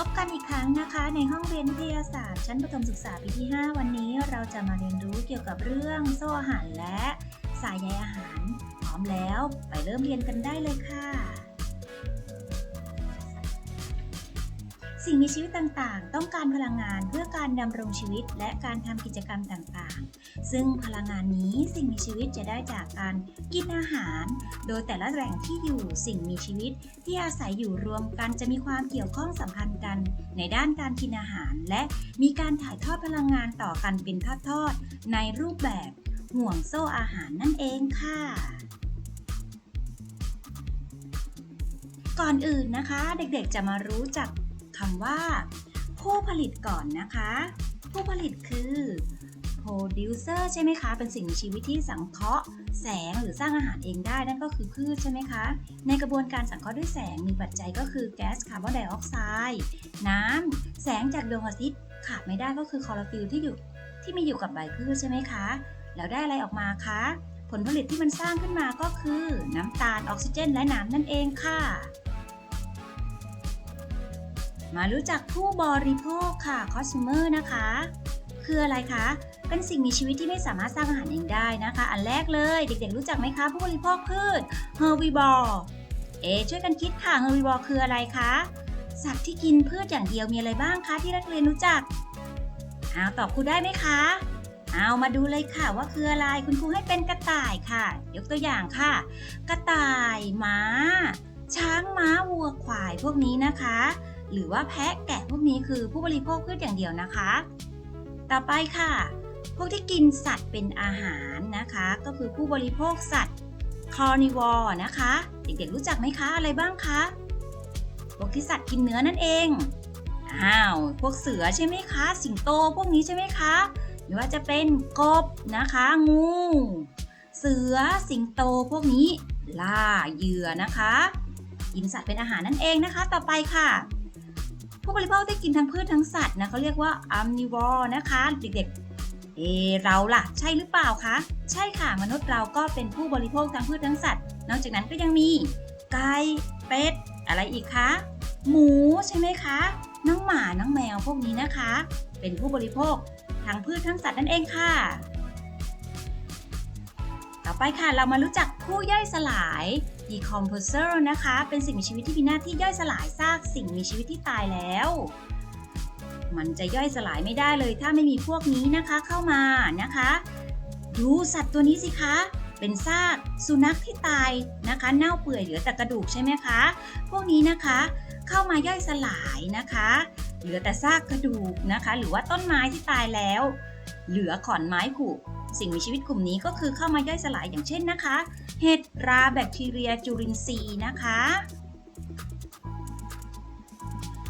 พบกันอีกครั้งนะคะ ในห้องเรียนวิทยาศาสตร์ ชั้นประถมศึกษาปีที่ 5 วันนี้เราจะมาเรียนรู้เกี่ยวกับเรื่องโซ่อาหารและสายใยอาหาร พร้อมแล้วไปเริ่มเรียนกันได้เลยค่ะ สิ่งมีชีวิตต่างๆ ต้องการพลังงานเพื่อ การดำรงชีวิตและการทำกิจกรรมต่างๆ ซึ่งพลังงานนี้สิ่งมีชีวิตจะได้จากการกินอาหาร โดยแต่ละแหล่งที่อยู่สิ่งมีชีวิตที่อาศัยอยู่รวมกันจะมีความเกี่ยวข้องสัมพันธ์กัน ในด้านการกินอาหาร และมีการถ่ายทอดพลังงานต่อกันเป็นทอดๆในรูปแบบห่วงโซ่อาหารนั่นเองค่ะก่อนอื่นนะคะ เด็กๆจะมารู้จักคำว่า ผู้ผลิตก่อนนะคะ ผู้ผลิตคือ producer ใช่ไหมคะ เป็นสิ่งมีชีวิตที่สังเคราะห์แสงหรือสร้างอาหารเองได้นั่นก็คือพืชใช่ไหมคะ ในกระบวนการสังเคราะห์ด้วยแสงมีปัจจัยก็คือแก๊สคาร์บอนไดออกไซด์น้ำแสงจากดวงอาทิตย์ขาดไม่ได้ก็คือคลอโรฟิลที่อยู่ที่มีอยู่กับใบพืชใช่ไหมคะ แล้วได้อะไรออกมาคะ ผลผลิตที่มันสร้างขึ้นมาก็คือ น้ำตาลออกซิเจน และน้ำนั่นเองค่ะ มารู้จักผู้บริโภคค่ะ consumer นะคะ คืออะไรคะ เป็นสิ่งมีชีวิตที่ไม่สามารถสร้างอาหารเองได้นะคะ อันแรกเลยเด็กๆ รู้จักไหมคะ ผู้บริโภคพืช herbivore เอช่วยกันคิดค่ะ herbivore คืออะไรคะ สัตว์ที่กินพืชอย่างเดียวมีอะไรบ้างคะที่นักเรียนรู้จักอ้าวตอบครูได้ไหมคะเอามาดูเลยค่ะว่าคืออะไรคุณครูให้เป็นกระต่ายค่ะ ยกตัวอย่างค่ะ กระต่าย ม้า ช้างม้าวัวควายพวกนี้นะคะ หรือว่าแพะแกะพวกนี้คือผู้บริโภคพืชอย่างเดียวนะคะ ต่อไปค่ะ พวกที่กินสัตว์เป็นอาหารนะคะ ก็คือผู้บริโภคสัตว์ carnivore นะคะ เด็กๆรู้จักไหมคะอะไรบ้างคะพวกที่สัตว์กินเนื้อนั่นเองอ้าวพวกเสือใช่ไหมคะ สิงโตพวกนี้ใช่ไหมคะหรือว่าจะเป็นกบนะคะ งู เสือสิงโตพวกนี้ล่าเหยื่อนะคะกินสัตว์เป็นอาหารนั่นเองนะคะ ต่อไปค่ะ ผู้บริโภคที่กินทั้งพืชทั้งสัตว์นะเขาเรียกว่า omnivore นะคะ เด็กๆ เอเราล่ะ ใช่หรือเปล่าคะ ใช่ค่ะ มนุษย์เราก็เป็นผู้บริโภคทั้งพืชทั้งสัตว์ นอกจากนั้นก็ยังมีไก่เป็ด อะไรอีกคะ หมูใช่ไหมคะน้องหมาน้องแมวพวกนี้นะคะ เป็นผู้บริโภคทั้งพืชทั้งสัตว์นั่นเองค่ะ ต่อไปค่ะเรามารู้จักผู้ย่อยสลาย decomposer นะคะ เป็นสิ่งมีชีวิตที่มีหน้าที่ย่อยสลายซากสิ่งมีชีวิตที่ตายแล้ว มันจะย่อยสลายไม่ได้เลยถ้าไม่มีพวกนี้นะคะเข้ามานะคะ ดูสัตว์ตัวนี้สิคะ เป็นซากสุนัขที่ตายนะคะ เน่าเปื่อยเหลือแต่กระดูกใช่ไหมคะ พวกนี้นะคะเข้ามาย่อยสลายนะคะ เหลือแต่ซากกระดูกนะคะ หรือว่าต้นไม้ที่ตายแล้ว เหลือขอนไม้ผุ สิ่งมีชีวิตกลุ่มนี้ก็คือเข้ามาย่อยสลายอย่างเช่นนะคะ เห็ดราแบคทีเรียจุลินทรีย์นะคะ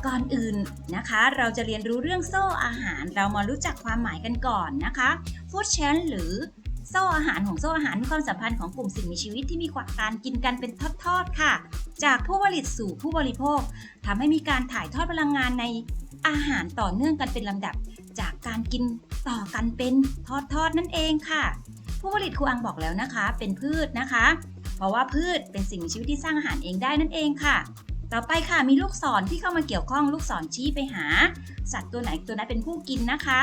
ก่อนอื่นนะคะ เราจะเรียนรู้เรื่องโซ่อาหาร เรามารู้จักความหมายกันก่อนนะคะ food chain หรือโซ่อาหารของโซ่อาหารมีความสัมพันธ์ของกลุ่มสิ่งมีชีวิตที่มีการกินกันเป็นทอดๆค่ะ จากผู้ผลิตสู่ผู้บริโภคทำให้มีการถ่ายทอดพลังงานในอาหารต่อเนื่องกันเป็นลำดับ จากการกินต่อกันเป็นทอดๆนั่นเองค่ะ ผู้ผลิตครูอังบอกแล้วนะคะ เป็นพืชนะคะ เพราะว่าพืชเป็นสิ่งมีชีวิตที่สร้างอาหารเองได้นั่นเองค่ะ ต่อไปค่ะมีลูกศรที่เข้ามาเกี่ยวข้องลูกศรชี้ไปหา สัตว์ตัวไหนตัวนั้นเป็นผู้กินนะคะ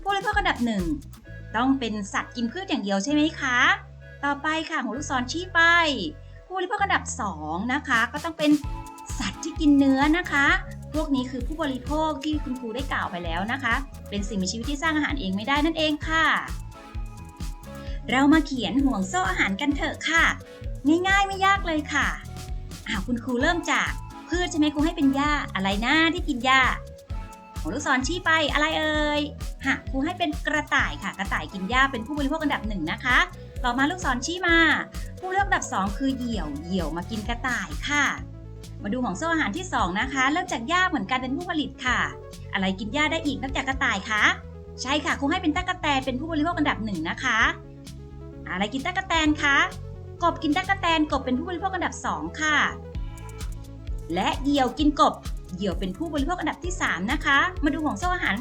ผู้บริโภคอันดับหนึ่งต้องเป็นสัตว์กินพืชอย่างเดียวใช่ไหมคะ ต่อไปค่ะของลูกศรชี้ไป ผู้บริโภคอันดับสองนะคะก็ต้องเป็นสัตว์ที่กินเนื้อนะคะ พวกนี้คือผู้บริโภคที่คุณครูได้กล่าวไปแล้วนะคะ เป็นสิ่งมีชีวิตที่สร้างอาหารเองไม่ได้นั่นเองค่ะ เรามาเขียนห่วงโซ่อาหารกันเถอะค่ะ ง่ายๆไม่ยากเลยค่ะอ้าวคุณครูเริ่มจากพืชใช่ไหมครูให้เป็นหญ้าอะไรนะที่กินหญ้าของลูกศรชี้ไปอะไรเอ่ยฮะครูให้เป็นกระต่ายค่ะ กระต่ายกินหญ้าเป็นผู้บริโภคอันดับหนึ่งนะคะ ต่อมาลูกศรชี้มา ผู้เลือกอันดับสองคือเหยี่ยวเหยี่ยวมากินกระต่ายค่ะ มาดูของโซ่อาหารที่สองนะคะ เริ่มจากหญ้าเหมือนกันเป็นผู้ผลิตค่ะ อะไรกินหญ้าได้อีกนอกจากกระต่ายคะใช่ค่ะครูให้เป็นตั๊กแตนเป็นผู้บริโภคอันดับหนึ่งนะคะ อะไรกินตั๊กแตนคะกบกินตั๊กแตนกบเป็นผู้บริโภคอันดับสองค่ะ และเหยี่ยวกินกบเหยี่ยวเป็นผู้บริโภคอันดับที่ 3 นะคะ มาดูของโซ่อาหาร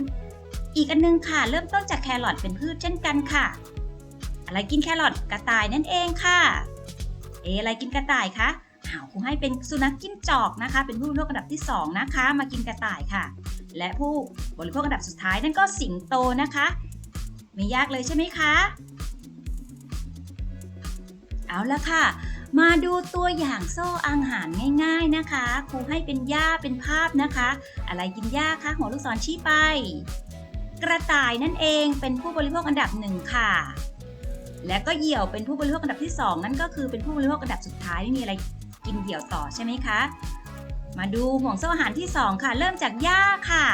อีกอันนึงค่ะ เริ่มต้นจากแครอทเป็นพืชเช่นกันค่ะ อะไรกินแครอทกระต่ายนั่นเองค่ะ เออะไรกินกระต่ายคะาวครูให้เป็นสุนัขจิ้งจอกนะคะ เป็นผู้บริโภคอันดับที่สองนะคะ มากินกระต่ายค่ะ และผู้บริโภคอันดับสุดท้ายนั่นก็สิงโตนะคะ ไม่ยากเลยใช่ไหมคะ เอาละค่ะ มาดูตัวอย่างโซ่อาหารง่ายๆนะคะครูให้เป็นหญ้าเป็นภาพนะคะ อะไรกินหญ้าคะหัวลูกศรชี้ไป กระต่ายนั่นเองเป็นผู้บริโภคอันดับหนึ่งค่ะและก็เหยี่ยวเป็นผู้บริโภคอันดับที่สองนั่นก็คือเป็นผู้บริโภคอันดับสุดท้ายไม่มีอะไร กินเหี่ยวต่อใช่ไหมคะ มาดูห่วงโซ่อาหารที่สองค่ะ เริ่มจากหญ้าค่ะ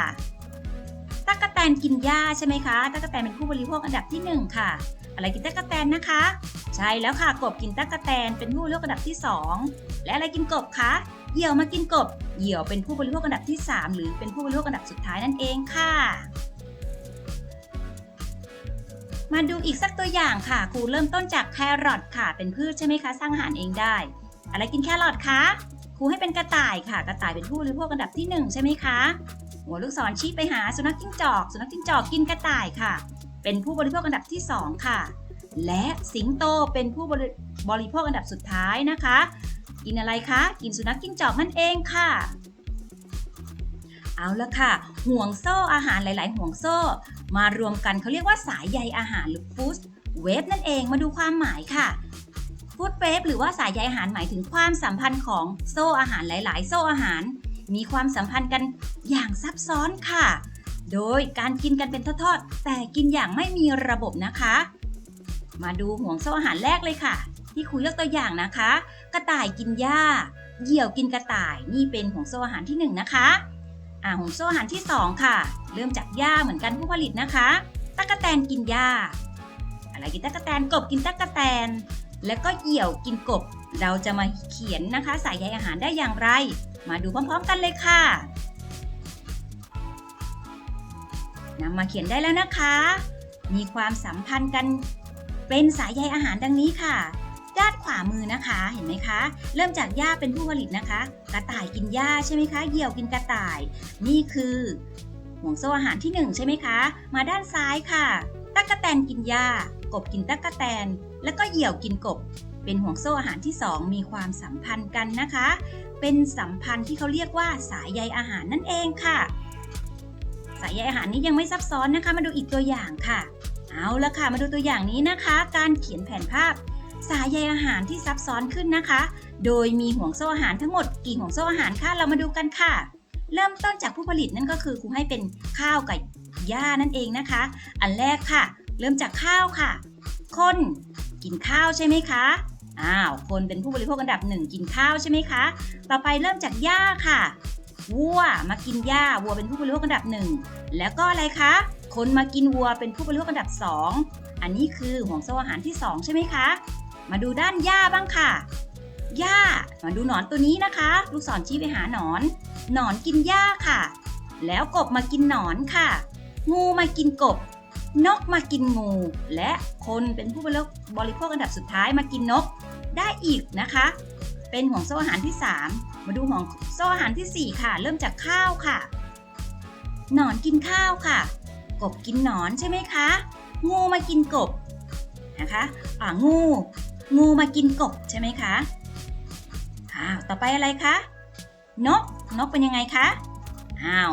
ตั๊กแตนกินหญ้าใช่ไหมคะตั๊กแตนเป็นผู้บริโภคอันดับที่หนึ่งค่ะ อะไรกินตั๊กแตนนะคะ ใช่แล้วค่ะกบกินตั๊กแตนเป็นผู้บริโภคอันดับที่ 2 และอะไรกินกบคะเหยี่ยวมากินกบเหยี่ยวเป็นผู้บริโภคอันดับที่ 3 หรือเป็นผู้บริโภคอันดับสุดท้ายนั่นเองค่ะ มาดูอีกสักตัวอย่างค่ะครูเริ่มต้นจากแครอทค่ะ เป็นพืชใช่ไหมคะ สร้างอาหารเองได้ อะไรกินแครอทคะครูให้เป็นกระต่ายค่ะ กระต่ายเป็นผู้บริโภคอันดับที่ 1 ใช่ไหมคะ หัวลูกศรชี้ไปหาสุนัขจิ้งจอก สุนัขจิ้งจอกกินกระต่ายค่ะ เป็นผู้บริโภคอันดับที่ 2 ค่ะ และสิงโตเป็นผู้บริโภคอันดับสุดท้ายนะคะ กินอะไรคะ กินสุนัขจิ้งจอกนั่นเองค่ะ เอาละค่ะ ห่วงโซ่อาหารหลาย ๆ ห่วงโซ่ มารวมกันเขาเรียกว่าสายใยอาหารหรือฟู้ดเวฟนั่นเองมาดูความหมายค่ะ ฟู้ดเวฟหรือว่าสายใยอาหารหมายถึงความสัมพันธ์ของโซ่อาหารหลาย ๆ โซ่อาหาร มีความสัมพันธ์กันอย่างซับซ้อนค่ะ โดยการกินกันเป็นทอดๆแต่กินอย่างไม่มีระบบนะคะ มาดูห่วงโซ่อาหารแรกเลยค่ะ ที่ครูยกตัวอย่างนะคะ กระต่ายกินหญ้าเหยี่ยวกินกระต่ายนี่เป็นห่วงโซ่อาหารที่หนึ่งนะคะอ่าห่วงโซ่อาหารที่สองค่ะ เริ่มจากหญ้าเหมือนกันผู้ผลิตนะคะตั๊กแตนกินหญ้าอะไรกินตั๊กแตนกบกินตั๊กแตน แล้วก็เหยี่ยวกินกบ เราจะมาเขียนนะคะสายใยอาหารได้อย่างไร มาดูพร้อมๆกันเลยค่ะนำมาเขียนได้แล้วนะคะ มีความสัมพันธ์กันเป็นสายใยอาหารดังนี้ค่ะ ด้านขวามือนะคะ เห็นไหมคะ เริ่มจากหญ้าเป็นผู้ผลิตนะคะ กระต่ายกินหญ้าใช่ไหมคะ เหยี่ยวกินกระต่าย นี่คือห่วงโซ่อาหารที่หนึ่งใช่ไหมคะ มาด้านซ้ายค่ะ ตั๊กแตนกินหญ้า กบกินตั๊กแตน แล้วก็เหยี่ยวกินกบ เป็นห่วงโซ่อาหารที่สองมีความสัมพันธ์กันนะคะ เป็นสัมพันธ์ที่เขาเรียกว่าสายใยอาหารนั่นเองค่ะ สายใยอาหารนี้ยังไม่ซับซ้อนนะคะ มาดูอีกตัวอย่างค่ะ เอาละค่ะ มาดูตัวอย่างนี้นะคะ การเขียนแผนภาพ สายใยอาหารที่ซับซ้อนขึ้นนะคะ โดยมีห่วงโซ่อาหารทั้งหมดกี่ห่วงโซ่อาหารคะเรามาดูกันค่ะ เริ่มต้นจากผู้ผลิตนั่นก็คือครูให้เป็นข้าวกับหญ้านั่นเองนะคะ อันแรกค่ะ เริ่มจากข้าวค่ะ คนกินข้าวใช่ไหมคะ อ้าว คนเป็นผู้บริโภคอันดับหนึ่งกินข้าวใช่ไหมคะ ต่อไปเริ่มจากหญ้าค่ะวัวมากินหญ้าวัวเป็นผู้บริโภคอันดับหนึ่งแล้วก็อะไรคะ คนมากินวัวเป็นผู้บริโภคอันดับสองอันนี้คือห่วงโซ่อาหารที่สองใช่ไหมคะ มาดูด้านหญ้าบ้างค่ะหญ้ามาดูหนอนตัวนี้นะคะ ลูกศรชี้ไปหาหนอน หนอนกินหญ้าค่ะ แล้วกบมากินหนอนค่ะ งูมากินกบ นกมากินงู และคนเป็นผู้บริโภคอันดับสุดท้ายมากินนกได้อีกนะคะ เป็นห่วงโซ่อาหารที่ 3 มาดูห่วงโซ่อาหารทีสี่ 4 ค่ะ เริ่มจากข้าวค่ะหนอนกินข้าวค่ะ กบกินหนอนใช่ไหมคะ งูมากินกบนะคะอ่างู งูมากินกบใช่ไหมคะอ้าวต่อไปอะไรคะนกนกเป็นยังไงคะอ้าว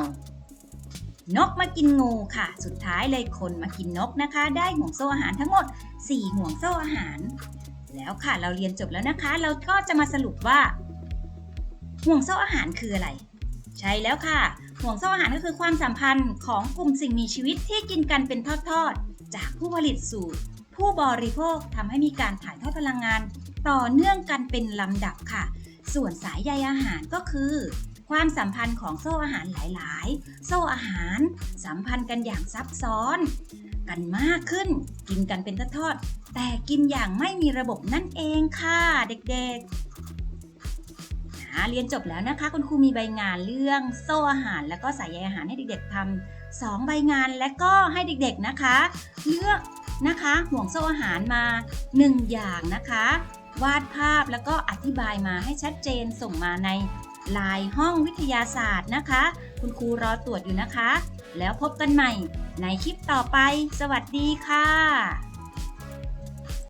นกมากินงูค่ะ สุดท้ายเลยคนมากินนกนะคะ ได้ห่วงโซ่อาหารทั้งหมด 4 ห่วงโซ่อาหาร แล้วค่ะเราเรียนจบแล้วนะคะ เราก็จะมาสรุปว่า ห่วงโซ่อาหารคืออะไร ใช่แล้วค่ะ ห่วงโซ่อาหารก็คือความสัมพันธ์ของกลุ่มสิ่งมีชีวิตที่กินกันเป็นทอดๆ จากผู้ผลิตสู่ผู้บริโภคทำให้มีการถ่ายทอดพลังงาน ต่อเนื่องกันเป็นลำดับค่ะ ส่วนสายใยอาหารก็คือ ความสัมพันธ์ของโซ่อาหารหลายๆ โซ่อาหาร สัมพันธ์กันอย่างซับซ้อน กันมากขึ้น กินกันเป็นทอดแต่กินอย่างไม่มีระบบนั่นเองค่ะเด็กๆนะเรียนจบแล้วนะคะ คุณครูมีใบงานเรื่องโซ่อาหาร แล้วก็สายใยอาหารให้เด็กๆทำสองใบงานและก็ให้เด็กๆนะคะ เลือกนะคะห่วงโซ่อาหารมา 1 อย่างนะคะ วาดภาพแล้วก็อธิบายมาให้ชัดเจนส่งมาในไลน์ห้องวิทยาศาสตร์นะคะ คุณครูรอตรวจอยู่นะคะ แล้วพบกันใหม่ในคลิปต่อไป สวัสดีค่ะ